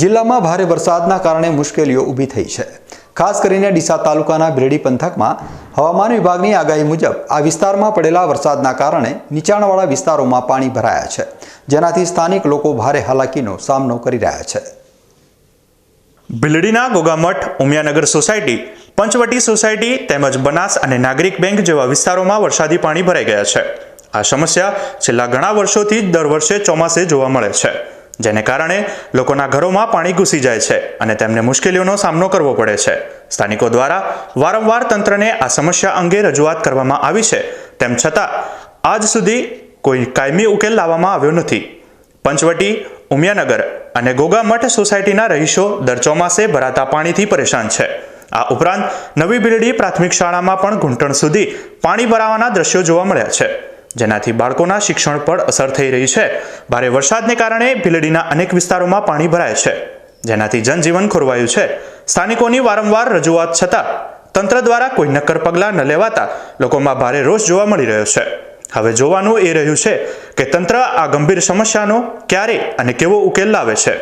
જિલ્લામાં ભારે વરસાદના કારણે મુશ્કેલીઓ ઊભી થઈ છે. ખાસ કરીને ડીસા તાલુકાના ભીરડી પંથકમાં હવામાન વિભાગની આગાહી મુજબ આ વિસ્તારમાં પડેલા વરસાદના કારણે નીચાણવાળા વિસ્તારોમાં પાણી ભરાયા છે, જેનાથી સ્થાનિક લોકો ભારે હાલાકીનો સામનો કરી રહ્યા છે. ભીલડીના ગોગામઠ ઉમિયાનગર સોસાયટી, પંચવટી સોસાયટી તેમજ બનાસ અને નાગરિક બેંક જેવા વિસ્તારોમાં વરસાદી પાણી ભરાઈ ગયા છે. આ સમસ્યા છેલ્લા ઘણા વર્ષોથી દર વર્ષે ચોમાસે જોવા મળે છે. જેને કારણે લોકોના ઘરોમાં પાણી ઘૂસી જાય છે અને તેમને મુશ્કેલીઓનો સામનો કરવો પડે છે. સ્થાનિકો દ્વારા વારંવાર તંત્રને આ સમસ્યા અંગે રજૂઆત કરવામાં આવી છે. તેમ છતાં, આજ સુધી કોઈ કાયમી ઉકેલ લાવવામાં આવ્યો નથી. પંચવટી, ઉમિયાનગર અને ગોગામઠ સોસાયટીના રહીશો દર ચોમાસે ભરાતા પાણીથી પરેશાન છે. આ ઉપરાંત નવી બિરડી પ્રાથમિક શાળામાં પણ ઘૂંટણ સુધી પાણી ભરાવાના દ્રશ્યો જોવા મળ્યા છે. જેનાથી બાળકોના શિક્ષણ પર અસર થઈ રહી છે. ભારે વરસાદને કારણે ભીલડીના અનેક વિસ્તારોમાં પાણી ભરાય છે, જેનાથી જનજીવન ખોરવાયું છે. સ્થાનિકોની વારંવાર રજૂઆત છતાં તંત્ર દ્વારા કોઈ નક્કર પગલાં ન લેવાતા લોકોમાં ભારે રોષ જોવા મળી રહ્યો છે. હવે જોવાનું એ રહ્યું છે કે તંત્ર આ ગંભીર સમસ્યાનો ક્યારે અને કેવો ઉકેલ લાવે છે.